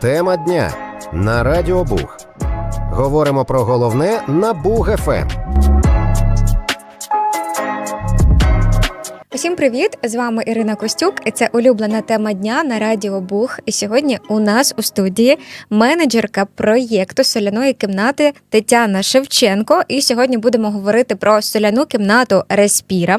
Тема дня на Радіо Буг. Говоримо про головне на Буг Усім привіт! З вами Ірина Костюк. і Це улюблена тема дня на Радіо Буг. І сьогодні у нас у студії менеджерка проєкту соляної кімнати Тетяна Шевченко. І сьогодні будемо говорити про соляну кімнату Респіра.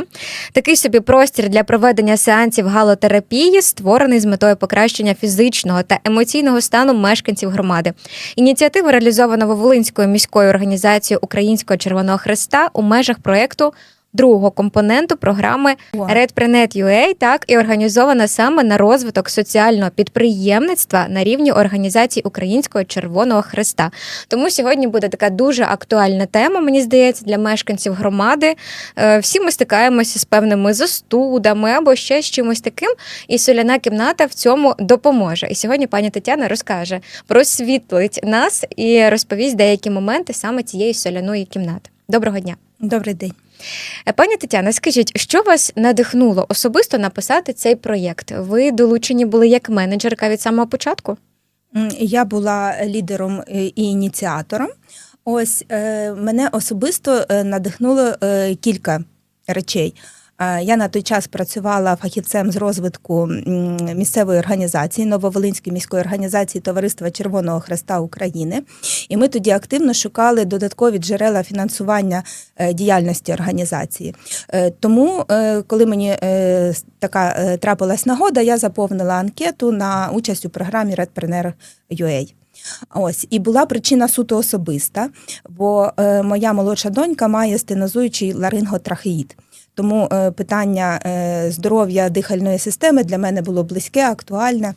Такий собі простір для проведення сеансів галотерапії, створений з метою покращення фізичного та емоційного стану мешканців громади. Ініціатива реалізована Волинською міською організацією Українського Червоного Хреста у межах проєкту другого компоненту програми RedPrenet.ua, так і організована саме на розвиток соціального підприємництва на рівні організації Українського Червоного Хреста. Тому сьогодні буде така дуже актуальна тема, мені здається, для мешканців громади. Е, Всі ми стикаємося з певними застудами або ще з чимось таким, і соляна кімната в цьому допоможе. І сьогодні пані Тетяна розкаже, просвітлить нас і розповість деякі моменти саме цієї соляної кімнати. Доброго дня. Добрий день. Е, Пані Тетяна, скажіть, що вас надихнуло особисто написати цей проєкт? Ви долучені були як менеджерка від самого початку? Я була лідером е, і ініціатором. Ось е, мене особисто е, надихнуло е, кілька речей. Е, Я на той час працювала фахівцем з розвитку місцевої організації Нововолинської міської організації Товариства Червоного Хреста України. І ми тоді активно шукали додаткові джерела фінансування е, діяльності організації. Е, Тому, коли мені така трапилась нагода, я заповнила анкету на участь у програмі RedPreneur.ua. Ось і була причина суто особиста, бо моя молодша донька має стенозуючий ларинготрахеїд. Тому е, питання е, здоров'я дихальної системи для мене було близьке, актуальне.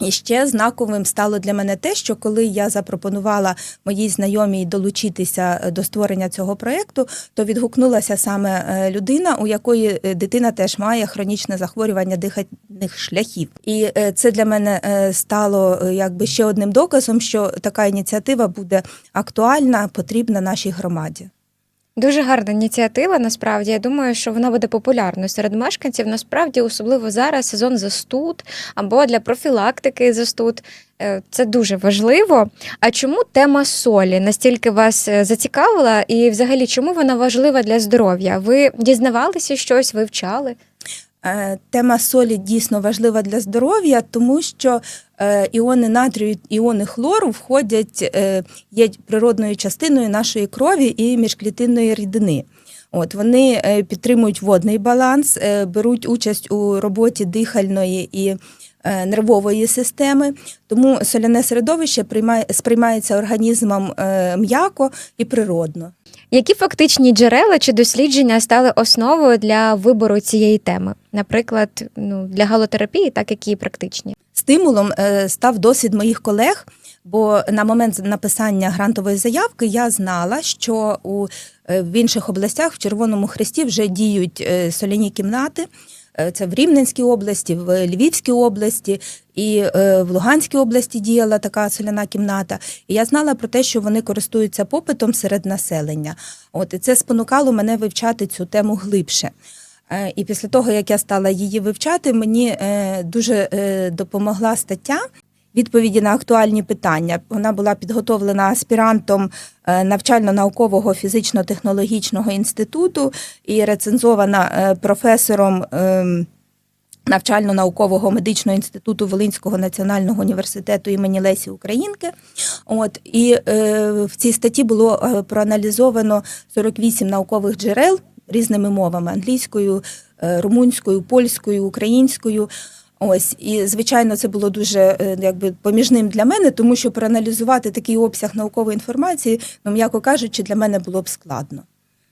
І ще знаковим стало для мене те, що коли я запропонувала моїй знайомій долучитися е, до створення цього проєкту, то відгукнулася саме людина, у якої дитина теж має хронічне захворювання дихальних шляхів. І це для мене стало якби ще одним доказом, що така ініціатива буде актуальна, потрібна нашій громаді. Дуже гарна ініціатива. Насправді я думаю, що вона буде популярною серед мешканців. Насправді, особливо зараз сезон застуд або для профілактики застуд. Е, Це дуже важливо. А чому тема солі настільки вас е, зацікавила, і взагалі чому вона важлива для здоров'я? Ви дізнавалися щось, вивчали? Е, Тема солі дійсно важлива для здоров'я, тому що е, іони натрію, іони хлору входять, е, є природною частиною нашої крові і міжклітинної рідини. От вони підтримують водний баланс, беруть участь у роботі дихальної і нервової системи. Тому соляне середовище сприймається організмом м'яко і природно. Які фактичні джерела чи дослідження стали основою для вибору цієї теми? Наприклад, ну для галотерапії, так які практичні? Стимулом е, став досвід моїх колег, бо на момент написання грантової заявки я знала, що у е, в інших областях в Червоному Хресті вже діють е, соляні кімнати. Е, Це в Рівненській області, в Львівській області і е, в Луганській області діяла така соляна кімната. І я знала про те, що вони користуються попитом серед населення. От і це спонукало мене вивчати цю тему глибше. Е, І після того, як я стала її вивчати, мені дуже допомогла стаття відповіді на актуальні питання. Вона була підготовлена аспірантом е, навчально-наукового фізично-технологічного інституту і рецензована е, професором. ем, Навчально-наукового медичного інституту Волинського національного університету імені Лесі Українки. От і е, в цій статті було е, проаналізовано 48 наукових джерел різними мовами: англійською, е, румунською, польською, українською. Ось і звичайно, це було дуже е, якби поміжним для мене, тому що проаналізувати такий обсяг наукової інформації, ну м'яко кажучи, для мене було б складно.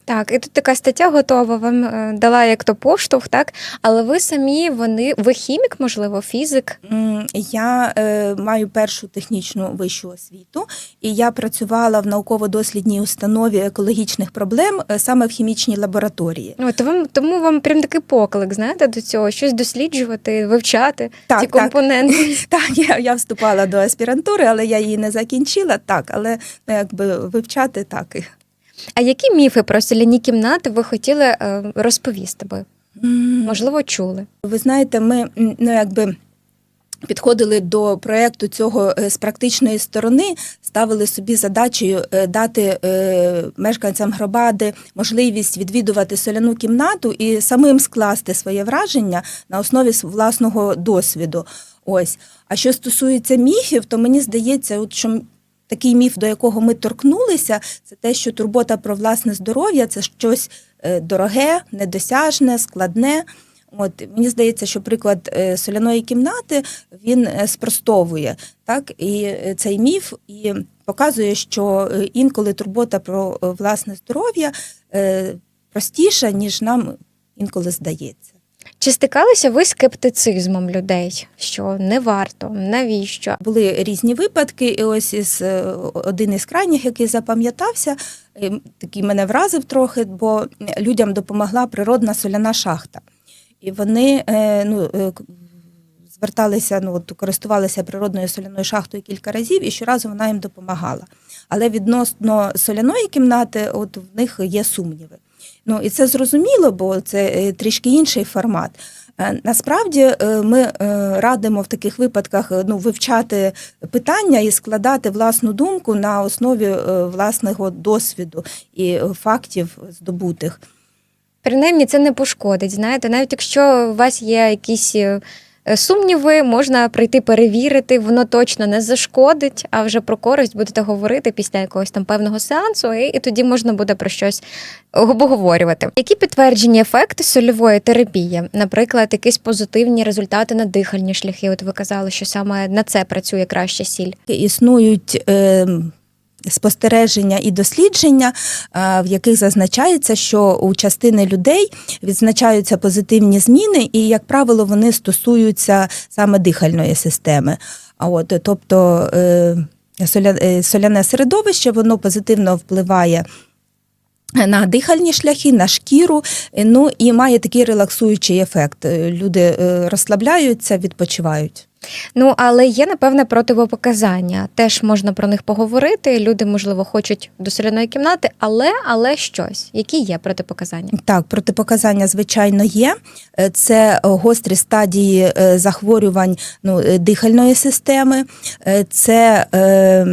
Так, і тут така стаття готова, вам е, дала як то поштовх, так? Але ви самі вони, ви хімік, можливо, фізик. Я е, маю першу технічну вищу освіту, і я працювала в науково-дослідній установі екологічних проблем е, саме в хімічній лабораторії. Ну, то вам тому вам прям такий поклик, знаєте, до цього щось досліджувати, вивчати Так, ці так. компоненти. Так, я, я вступала до аспірантури, але я її не закінчила. Так, але ну, якби вивчати так. А які міфи про соляні кімнати ви хотіли е, розповісти би? Можливо, чули. Ви знаєте, ми ну якби підходили до проєкту цього е, з практичної сторони, ставили собі задачею дати е, мешканцям громади можливість відвідувати соляну кімнату і самим скласти своє враження на основі власного досвіду. Ось. А що стосується міфів, то мені здається, от що такий міф, до якого ми торкнулися, це те, що турбота про власне здоров'я це щось е, дороге, недосяжне, складне. От мені здається, що приклад е, соляної кімнати він е, спростовує так і цей міф і показує, що інколи турбота про власне здоров'я простіша, ніж нам інколи здається. Чи стикалися ви скептицизмом людей, що не варто, навіщо? Були різні випадки, і ось із е, один із крайніх, який запам'ятався, такий мене вразив трохи, бо людям допомогла природна соляна шахта. І вони е, ну, е, зверталися, ну от користувалися природною соляною шахтою кілька разів, і щоразу вона їм допомагала. Але відносно соляної кімнати, от в них є сумніви. Ну і це зрозуміло, бо це е, трішки інший формат. Е, Насправді е, ми радимо в таких випадках ну, вивчати питання і складати власну думку на основі власного досвіду і фактів здобутих. Принаймні це не пошкодить. Знаєте, навіть якщо у вас є якісь сумніви, можна прийти перевірити, воно точно не зашкодить, а вже про користь будете говорити після якогось там певного сеансу, і, і тоді можна буде про щось обговорювати. Які підтверджені ефекти сольової терапії? Наприклад, якісь позитивні результати на дихальні шляхи. От ви казали, що саме на це працює краще сіль. Існують е, спостереження і дослідження, е, в яких зазначається, що у частини людей відзначаються позитивні зміни, і, як правило, вони стосуються саме дихальної системи. А от, тобто е, е, соляне середовище воно позитивно впливає. На дихальні шляхи, на шкіру, ну і має такий релаксуючий ефект. Люди розслабляються, відпочивають. Ну, але є напевне противопоказання. Теж можна про них поговорити. Люди, можливо, хочуть до соляної кімнати, але але щось. Які є протипоказання? Так, протипоказання, звичайно, є. Е, Це е, гострі стадії е, захворювань ну, е, дихальної системи, е, це е,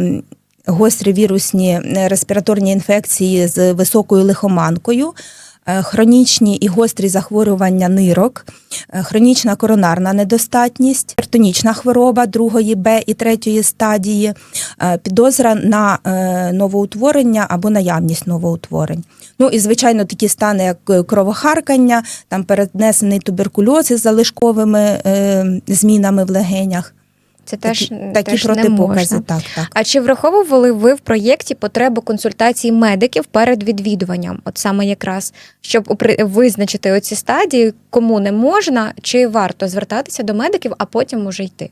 гострі вірусні е, респіраторні інфекції з високою лихоманкою. Е, Хронічні і гострі захворювання нирок, е, хронічна коронарна недостатність, гіпертонічна хвороба другої Б і третьої стадії, е, підозра на новоутворення або наявність новоутворень. Ну і звичайно, такі стани, як кровохаркання, там перенесений туберкульоз із залишковими змінами в легенях. Це теж, такі, такі теж не протипокази. можна. Так, так. А чи враховували ви в проєкті потребу консультації медиків перед відвідуванням? От саме якраз щоб визначити оці стадії, кому не можна, чи варто звертатися до медиків, а потім уже йти?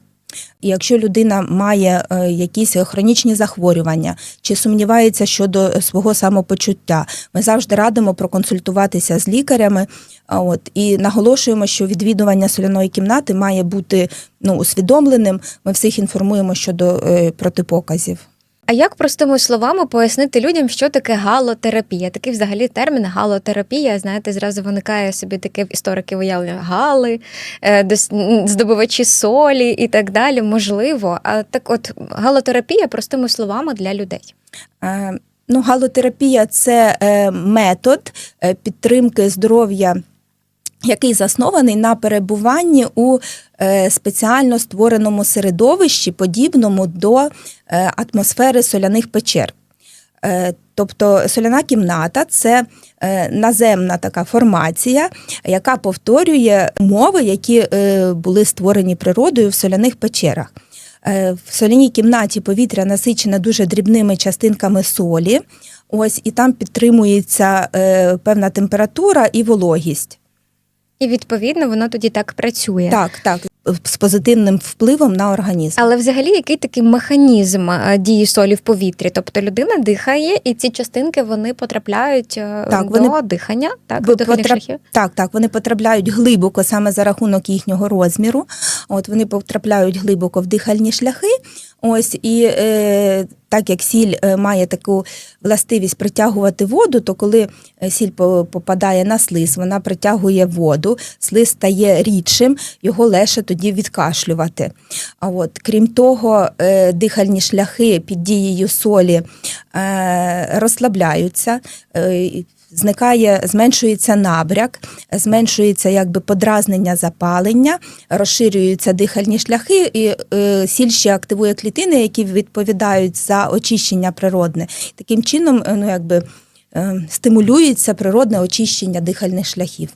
Якщо людина має е, якісь хронічні захворювання чи сумнівається щодо свого самопочуття, ми завжди радимо проконсультуватися з лікарями. От і наголошуємо, що відвідування соляної кімнати має бути ну усвідомленим. Ми всіх інформуємо щодо е, протипоказів. А як простими словами пояснити людям, що таке галотерапія? Такий взагалі термін галотерапія. Знаєте, зразу виникає собі таке в історики уявлення гали, е, здобувачі солі і так далі. Можливо. А так, от галотерапія простими словами для людей. Е, Ну, галотерапія це е, метод підтримки здоров'я, який заснований на перебуванні у е, спеціально створеному середовищі, подібному до е, атмосфери соляних печер. Е, Тобто соляна кімната це наземна така формація, яка повторює умови, які були створені природою в соляних печерах. В соляній кімнаті повітря насичене дуже дрібними частинками солі. Ось і там підтримується певна температура і вологість. І відповідно воно тоді так працює. Так, так, з позитивним впливом на організм. Але взагалі який такий механізм е, дії солі в повітрі? Тобто людина дихає, і ці частинки вони потрапляють е, Так, до вони дихання, так, до потрап- Так, так, вони потрапляють глибоко саме за рахунок їхнього розміру. От вони потрапляють глибоко в дихальні шляхи. Ось і е, так як сіль е, має таку властивість притягувати воду, то коли е, сіль попадає на слиз, вона притягує воду, слиз стає рідшим, його легше тоді відкашлювати. А от крім того, е, дихальні шляхи під дією солі розслабляються. Зникає, зменшується набряк, зменшується якби подразнення запалення, розширюються дихальні шляхи, і е, сіль ще активує клітини, які відповідають за очищення природне. Таким чином, е, ну якби е, стимулюється природне очищення дихальних шляхів.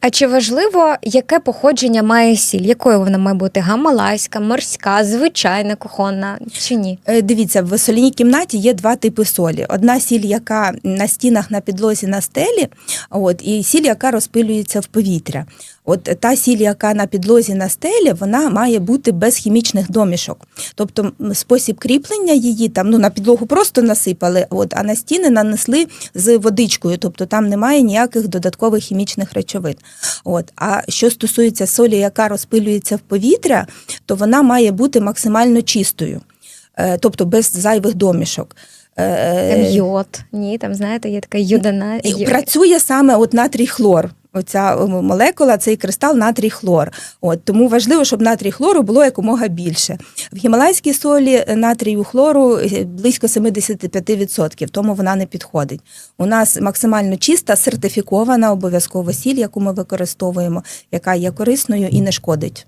А чи важливо, яке походження має сіль? Якою вона має бути? Гамалайська, морська, звичайна кухонна чи ні? Е, Дивіться, в соляній кімнаті є два типи солі. Одна сіль, яка на стінах, на підлозі, на стелі, от, і сіль, яка розпилюється в повітря. От та сіль, яка на підлозі на стелі, вона має бути без хімічних домішок. Тобто спосіб кріплення її там ну, на підлогу просто насипали, от, а на стіни нанесли з водичкою, тобто там немає ніяких додаткових хімічних речовин. От. А що стосується солі, яка розпилюється в повітря, то вона має бути максимально чистою. Е, тобто без зайвих домішок. Е, Там йод. Ні, там знаєте, є така йодана. Працює саме от натрій хлор. Оця молекула, цей кристал натрій хлор. От тому важливо, щоб натрій хлору було якомога більше. В гімалайській солі натрію хлору е, близько 75%, тому вона не підходить. У нас максимально чиста, сертифікована обов'язково сіль, яку ми використовуємо, яка є корисною і не шкодить.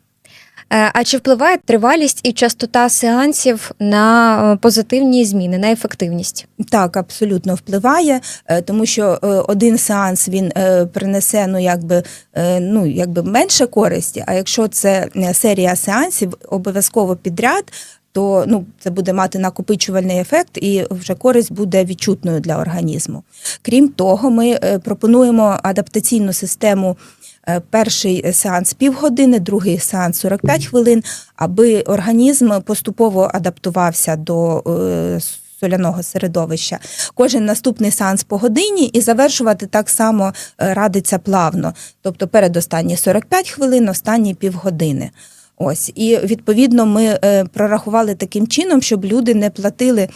Е, А чи впливає тривалість і частота сеансів на е, позитивні зміни, на ефективність? Так, абсолютно впливає, е, тому що один сеанс він принесе ну якби ну якби менше користі. А якщо це серія сеансів, обов'язково підряд. То ну це буде мати накопичувальний ефект, і вже користь буде відчутною для організму. Крім того, ми пропонуємо адаптаційну систему. Е, Перший сеанс півгодини, другий сеанс 45 хвилин, аби організм поступово адаптувався до е, соляного середовища. Кожен наступний сеанс по годині і завершувати так само е, радиться плавно. Тобто передостанні 45 хвилин, останні півгодини. Ось і відповідно ми прорахували таким чином, щоб люди не платили.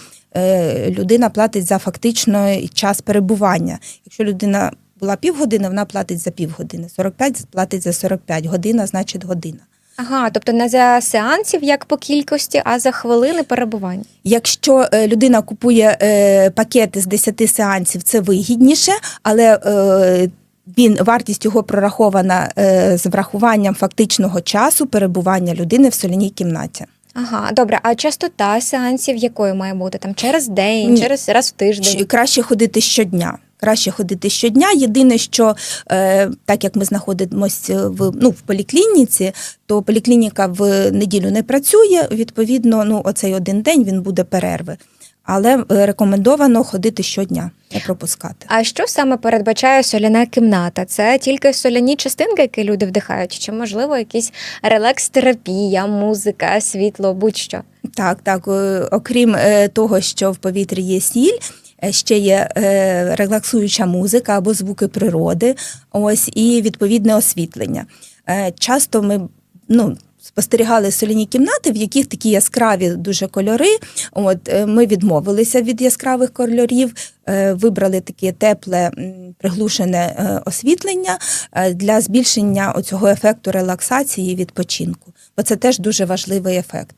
Людина платить за фактично час перебування. Якщо людина була півгодини, вона платить за півгодини. 45 платить за 45. Година значить година. Ага, тобто не за сеансів як по кількості, а за хвилини перебування. Якщо е, людина купує е, пакети з 10 сеансів, це вигідніше, але е, він вартість його прорахована е, з врахуванням фактичного часу перебування людини в соляній кімнаті. Ага, добре. А частота сеансів якою має бути? Там через день, Ні. через раз в тиждень. Краще ходити щодня. Краще ходити щодня. Єдине, що е, так як ми знаходимося в ну в поліклініці, то поліклініка в неділю не працює. Відповідно, ну оцей один день він буде перерви. Але е, рекомендовано ходити щодня, не пропускати. А що саме передбачає соляна кімната? Це тільки соляні частинки, які люди вдихають, чи можливо якісь релакс-терапія, музика, світло, будь-що? Так, так. е, Окрім е, того, що в повітрі є сіль. Е, Ще є е, релаксуюча музика або звуки природи, ось і відповідне освітлення. Е, часто ми ну, спостерігали соляні кімнати, в яких такі яскраві дуже кольори. От ми відмовилися від яскравих кольорів, вибрали таке тепле, приглушене освітлення для збільшення оцього ефекту релаксації і відпочинку. Бо це теж дуже важливий ефект.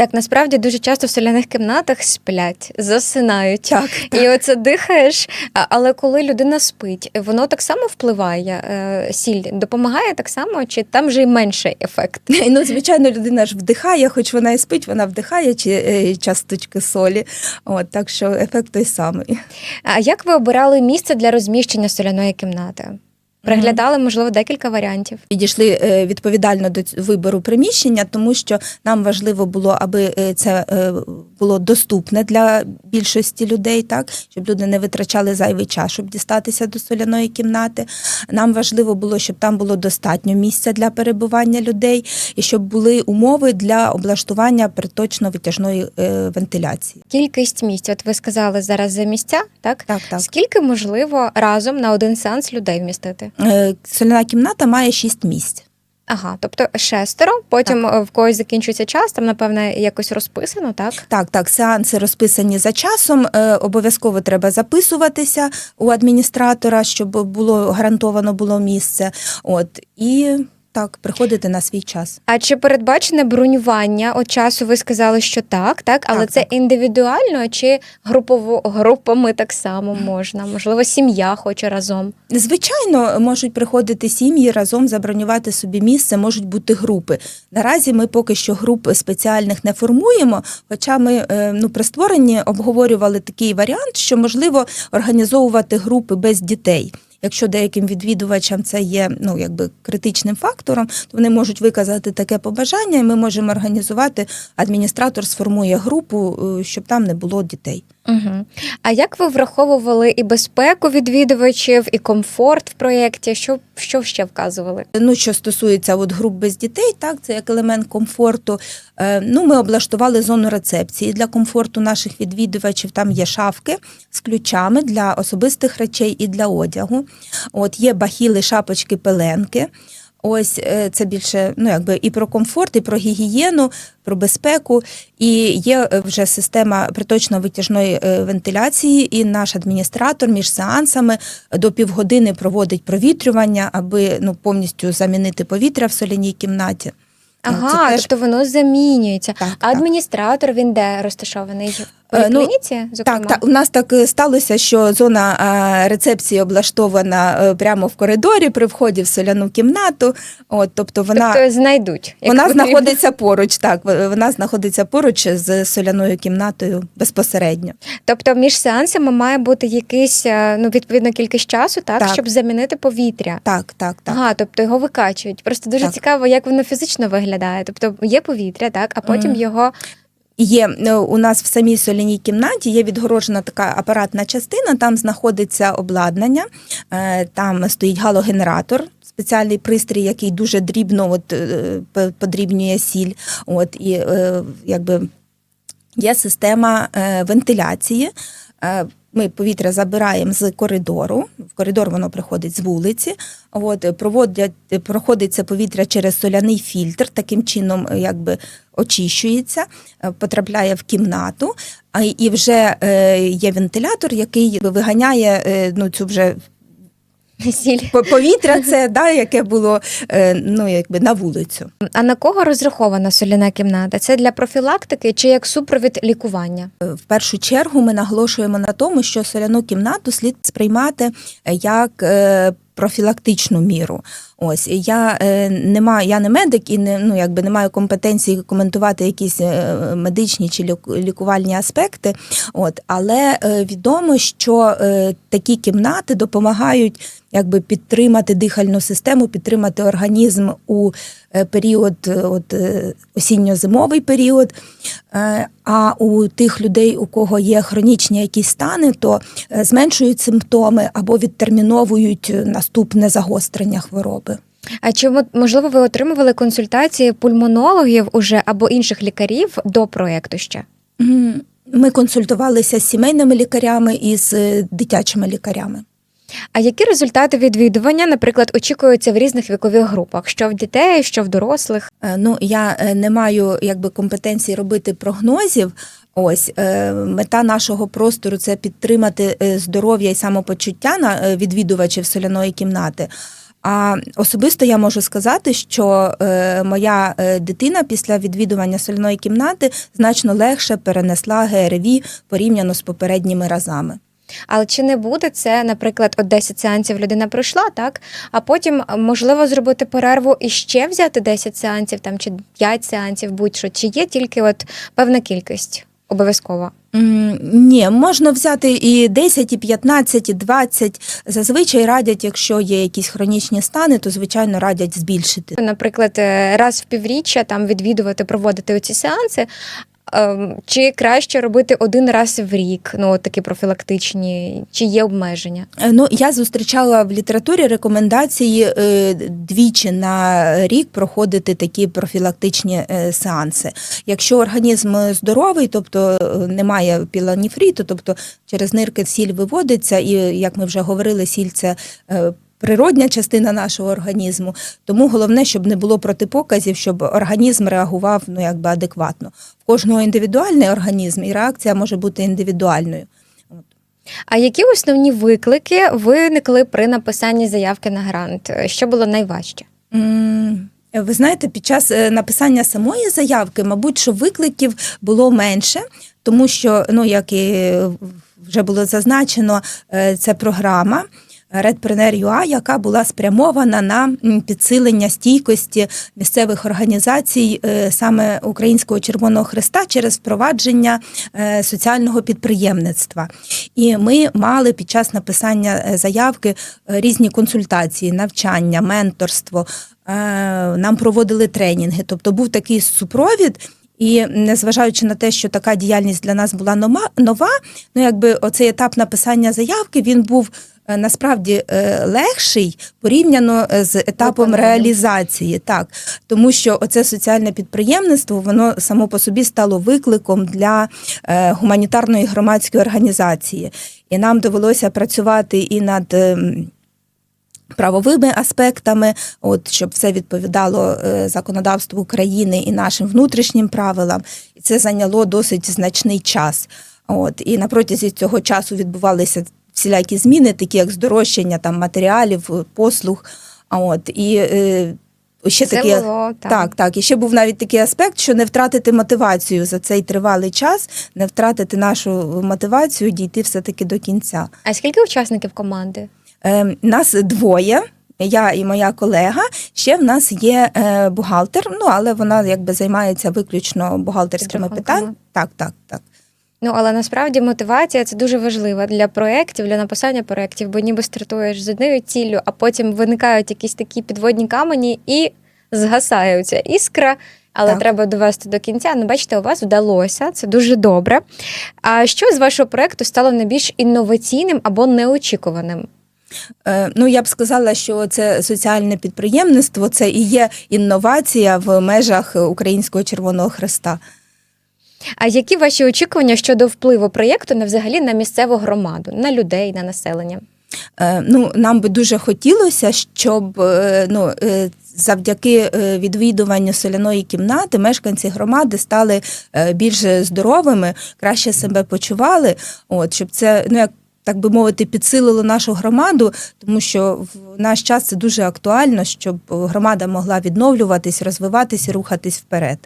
Так, насправді дуже часто в соляних кімнатах сплять, засинають. Так, І оце дихаєш, але коли людина спить, воно так само впливає. е, Сіль допомагає так само, чи там вже й менший ефект? Ну, звичайно, людина ж вдихає, хоч вона і спить, вона вдихає чи е, часточки солі. От так що ефект той самий. А як ви обирали місце для розміщення соляної кімнати? Приглядали, можливо, декілька варіантів. Підійшли е, відповідально до вибору приміщення, тому що нам важливо було, аби е, це е, було доступне для більшості людей, так щоб люди не витрачали зайвий час, щоб дістатися до соляної кімнати. Нам важливо було, щоб там було достатньо місця для перебування людей і щоб були умови для облаштування приточно-витяжної вентиляції. Кількість місць, от ви сказали зараз за місця, так? Так, так. Скільки можливо разом на один сеанс людей вмістити? Е, Соляна кімната має шість місць. Ага, тобто шестеро, потім так. в когось закінчується час, там, напевне, якось розписано, так? Так, так, сеанси розписані за часом. Е, обов'язково треба записуватися у адміністратора, щоб було гарантовано було місце. От і так, приходити на свій час. А чи передбачене бронювання? От часу ви сказали, що так, так, але Так, це так. індивідуально чи групово групами так само можна? Можливо, сім'я хоче разом. Звичайно, можуть приходити сім'ї разом забронювати собі місце, можуть бути групи. Наразі ми поки що груп спеціальних не формуємо, хоча ми е, ну, при створенні обговорювали такий варіант, що можливо організовувати групи без дітей. Якщо деяким відвідувачам це є ну якби критичним фактором, то вони можуть виказати таке побажання, і ми можемо організувати. Адміністратор сформує групу, е, щоб там не було дітей. Угу. А як ви враховували і безпеку відвідувачів, і комфорт в проєкті? Що, що ще вказували? Ну, що стосується от груп без дітей, так це як елемент комфорту. Е, ну, ми облаштували зону рецепції для комфорту наших відвідувачів. Там є шафки з ключами для особистих речей і для одягу. От є бахіли, шапочки, пеленки. Ось е, це більше ну якби і про комфорт, і про гігієну, про безпеку. І є е, вже система приточно-витяжної е, вентиляції, і наш адміністратор між сеансами до півгодини проводить провітрювання, аби ну повністю замінити повітря в соляній кімнаті. Ага, це теж- тобто воно замінюється. Так, а так. адміністратор він де розташований? В Е, ну, поліклініці, зокрема? Так, так, у нас так е, сталося, що зона е, рецепції облаштована прямо в коридорі при вході в соляну кімнату. От, тобто вона, Тобто знайдуть. як вона потрібно. знаходиться поруч, так, вона знаходиться поруч з соляною кімнатою безпосередньо. Тобто між сеансами має бути якийсь ну відповідно кількість часу, так, Так. щоб замінити повітря. Так, так, так. Ага, тобто його викачують. Просто дуже Так. цікаво, як воно фізично виглядає. Тобто є повітря, так, а потім Мгм. його Є е, у нас в самій соляній кімнаті є відгорожена така апаратна частина, там знаходиться обладнання, е, там стоїть галогенератор. Спеціальний пристрій, який дуже дрібно от, е, подрібнює сіль. От, і якби є система вентиляції. Ми повітря забираємо з коридору. В коридор воно приходить з вулиці. От проводять проходить це повітря через соляний фільтр. Таким чином, е, якби очищується, е, потрапляє в кімнату. А і вже е, є вентилятор, який виганяє ну цю вже сіль. повітря, це да, яке було е, ну якби на вулицю. А на кого розрахована соляна кімната? Це для профілактики чи як супровід лікування? В першу чергу ми наголошуємо на тому, що соляну кімнату слід сприймати як е, профілактичну міру. Ось я е, не маю, я не медик і не ну якби не маю компетенції коментувати якісь е, медичні чи ліку- лікувальні аспекти. От але е, відомо, що е, такі кімнати допомагають якби підтримати дихальну систему, підтримати організм у е, період, е, от осінньо-зимовий період. Е, А у тих людей, у кого є хронічні якісь стани, то зменшують симптоми або відтерміновують наступне загострення хвороби. А чи можливо ви отримували консультації пульмонологів уже або інших лікарів до проекту ще? Ми консультувалися з сімейними лікарями і з е, дитячими лікарями. А які результати відвідування, наприклад, очікуються в різних вікових групах? Що в дітей, що в дорослих? Е, Ну, я е, не маю якби компетенції робити прогнозів. Ось мета нашого простору це підтримати здоров'я і самопочуття на відвідувачів соляної кімнати. А особисто я можу сказати, що е, моя е, дитина після відвідування соляної кімнати значно легше перенесла ГРВІ порівняно з попередніми разами. Але чи не буде це, наприклад, от 10 сеансів людина пройшла, так? А потім е, можливо зробити перерву і ще взяти 10 сеансів там чи 5 сеансів, будь-що, чи є тільки от певна кількість обов'язково? Ні, можна взяти і 10, і 15, і 20. Зазвичай радять, якщо є якісь хронічні стани, то звичайно радять збільшити. Наприклад, е, раз в півріччя там відвідувати, проводити оці сеанси. Ем, Чи краще робити один раз в рік, ну такі профілактичні, чи є обмеження? Е, Ну, я зустрічала в літературі рекомендації е, двічі на рік проходити такі профілактичні е, сеанси. Якщо організм здоровий, тобто немає пілоніфріту, тобто через нирки сіль виводиться, і як ми вже говорили, сіль це природня частина нашого організму. Тому головне, щоб не було протипоказів, щоб організм реагував ну якби адекватно. В кожного індивідуальний організм, і реакція може бути індивідуальною. А які основні виклики виникли при написанні заявки на грант? Що було найважче? Ви знаєте, під час е, написання самої заявки, мабуть, що викликів було менше, тому що, ну як і вже було зазначено, е, це програма. Redpreneur.ua, яка була спрямована на підсилення стійкості місцевих організацій е, саме Українського Червоного Христа через впровадження е, соціального підприємництва. І ми мали під час написання е, заявки різні консультації, навчання, менторство. Нам проводили тренінги, тобто був такий супровід. І незважаючи на те, що така діяльність для нас була нова, ну якби оцей етап написання заявки він був насправді е, легший порівняно е, з етапом реалізації. Так, тому що оце соціальне підприємництво воно само по собі стало викликом для е, гуманітарної громадської організації, і нам довелося працювати і над. ем, Правовими аспектами, от щоб все відповідало е, законодавству України і нашим внутрішнім правилам, і це зайняло досить значний час. От і на протязі цього часу відбувалися всілякі зміни, такі як здорожчання там матеріалів, е, послуг. А от і е, ще Це такі було так. так, так. І ще був навіть такий аспект, що не втратити мотивацію за цей тривалий час, не втратити нашу мотивацію дійти все-таки до кінця. А скільки учасників команди? Е, нас двоє. Я і моя колега. Ще в нас є е, бухгалтер, ну але вона якби займається виключно бухгалтерськими питаннями. Так, так, так. Ну але насправді мотивація це дуже важливо для проєктів, для написання проєктів, бо ніби стартуєш з однією ціллю, а потім виникають якісь такі підводні камені і згасає ця іскра. Але Так. треба довести до кінця. Ну, бачите, у вас вдалося, це дуже добре. А що з вашого проєкту стало найбільш інноваційним або неочікуваним? Е, ну я б сказала, що це соціальне підприємництво, це і є інновація в межах Українського Червоного Хреста. А які ваші очікування щодо впливу проєкту на взагалі на місцеву громаду, на людей, на населення? Е, Ну, нам би дуже хотілося, щоб е, ну, е, завдяки відвідуванню соляної кімнати мешканці громади стали більш здоровими, краще себе почували. От, щоб це, ну як так би мовити, підсилило нашу громаду, тому що в наш час це дуже актуально, щоб громада могла відновлюватись, розвиватися, рухатись вперед.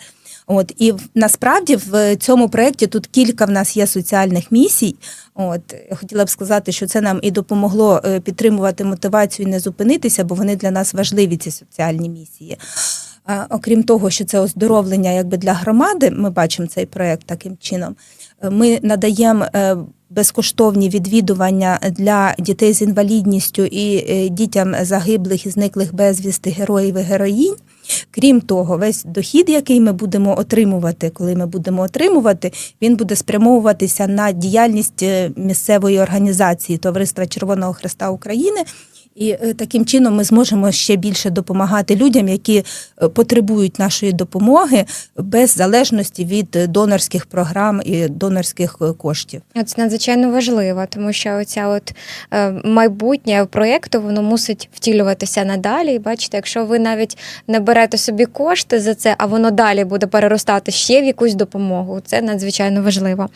От і насправді в цьому проєкті тут кілька в нас є соціальних місій. От я хотіла б сказати, що це нам і допомогло е, підтримувати мотивацію і не зупинитися, бо вони для нас важливі, ці соціальні місії. Окрім того, що це оздоровлення якби для громади, ми бачимо цей проєкт таким чином. Е, Ми надаємо е, безкоштовні відвідування для дітей з інвалідністю і е, дітям загиблих і зниклих безвісти героїв і героїнь. Крім того, весь дохід, який ми будемо отримувати, коли ми будемо отримувати, він буде спрямовуватися на діяльність місцевої організації Товариства Червоного Христа України. І е, таким чином ми зможемо ще більше допомагати людям, які е, потребують нашої допомоги без залежності від е, донорських програм і донорських коштів. Це надзвичайно важливо, тому що оця от майбутнє проєкту воно мусить втілюватися надалі. І бачите, якщо ви навіть не берете собі кошти за це, а воно далі буде переростати ще в якусь допомогу, це надзвичайно важливо.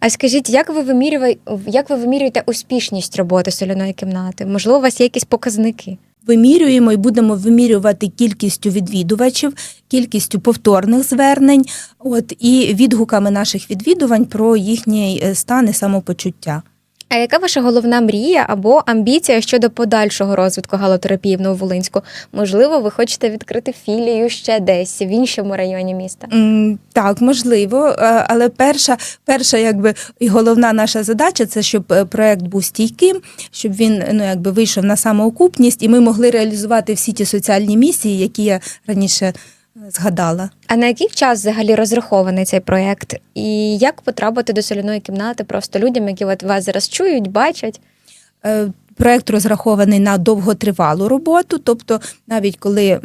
А скажіть, як ви вимірюєте, як ви вимірюєте успішність роботи соляної кімнати? Можливо, у вас є якісь показники? Вимірюємо і будемо вимірювати кількістю відвідувачів, кількістю повторних звернень, от і відгуками наших відвідувань про їхній е, стан і самопочуття. А яка ваша головна мрія або амбіція щодо подальшого розвитку галотерапії в Нововолинську? Можливо, ви хочете відкрити філію ще десь в іншому районі міста? М, Так, можливо, е, але перша, перша, якби і головна наша задача це щоб е, проект був стійким, щоб він ну якби вийшов на самоокупність, і ми могли реалізувати всі ті соціальні місії, які я раніше згадала. А на який час взагалі розрахований цей проєкт? І як потрапити до соляної кімнати просто людям, які от вас зараз чують, бачать? Проєкт Проект розрахований на довготривалу роботу, тобто навіть коли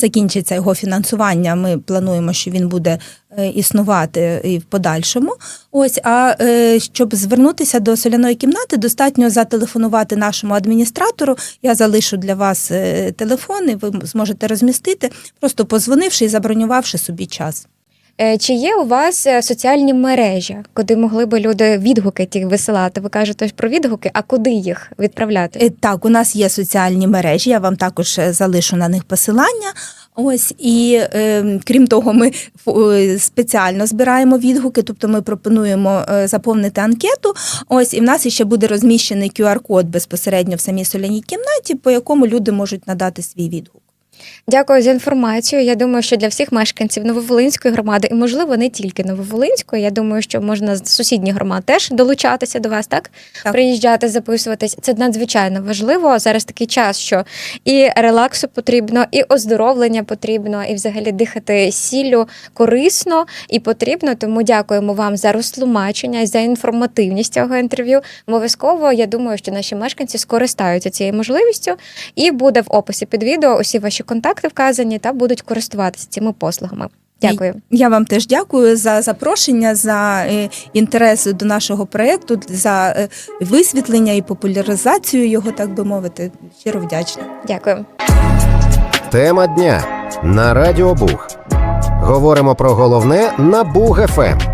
закінчиться його фінансування, ми плануємо, що він буде е, існувати і в подальшому. Ось, а е, щоб звернутися до соляної кімнати, достатньо зателефонувати нашому адміністратору. Я залишу для вас е, телефон, і ви зможете розмістити, просто позвонивши і забронювавши собі час. Е, Чи є у вас е, соціальні мережі, куди могли би люди відгуки ті висилати? Ви кажете про відгуки, а куди їх відправляти? Е, Так, у нас є соціальні мережі, я вам також залишу на них посилання. Ось і е, крім того, ми спеціально збираємо відгуки, тобто ми пропонуємо заповнити анкету. Ось і в нас ще буде розміщений QR-код безпосередньо в самій соляній кімнаті, по якому люди можуть надати свій відгук. Дякую за інформацію. Я думаю, що для всіх мешканців Нововолинської громади, і можливо не тільки Нововолинської. Я думаю, що можна з сусідніх громад теж долучатися до вас, так? Так. Приїжджати, записуватись. Це надзвичайно важливо. Зараз такий час, що і релаксу потрібно, і оздоровлення потрібно, і взагалі дихати сіллю корисно і потрібно. Тому дякуємо вам за розтлумачення і за інформативність цього інтерв'ю. Обов'язково я думаю, що наші мешканці скористаються цією можливістю, і буде в описі під відео усі ваші контакти вказані та будуть користуватися цими послугами. Дякую. Я вам теж дякую за запрошення, за е, інтерес до нашого проєкту, за е, висвітлення і популяризацію його, так би мовити. Щиро вдячна. Дякую. Тема дня на Радіо Буг. Говоримо про головне на Буг ФМ.